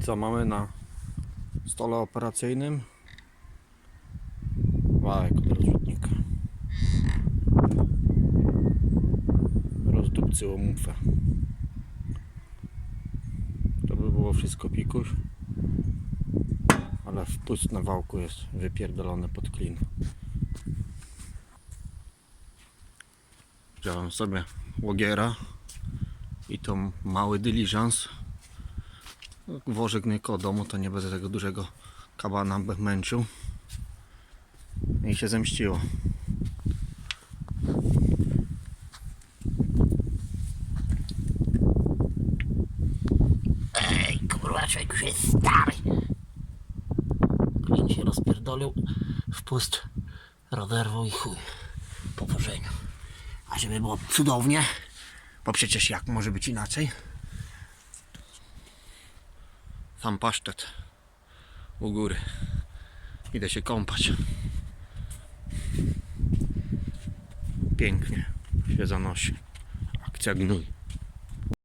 Co mamy na stole operacyjnym? Wałek od rozrzutnika. Rozdupcyło mufę. To by było wszystko pikuś. Ale wpust na wałku jest wypierdolony pod klin. Wziąłem sobie łogiera i to mały dyliżans. Wożek nie koło domu, to nie będę tego dużego kabana męczył. I się zemściło. Ej, kurwa, człowiek już jest stary. Klin się rozpierdolił, wpust roderwał i chuj. Po pożeniu. A żeby było cudownie, Bo przecież jak może być inaczej? Sam pasztet u góry. Idę się kąpać. Pięknie się zanosi. Akcja gnój.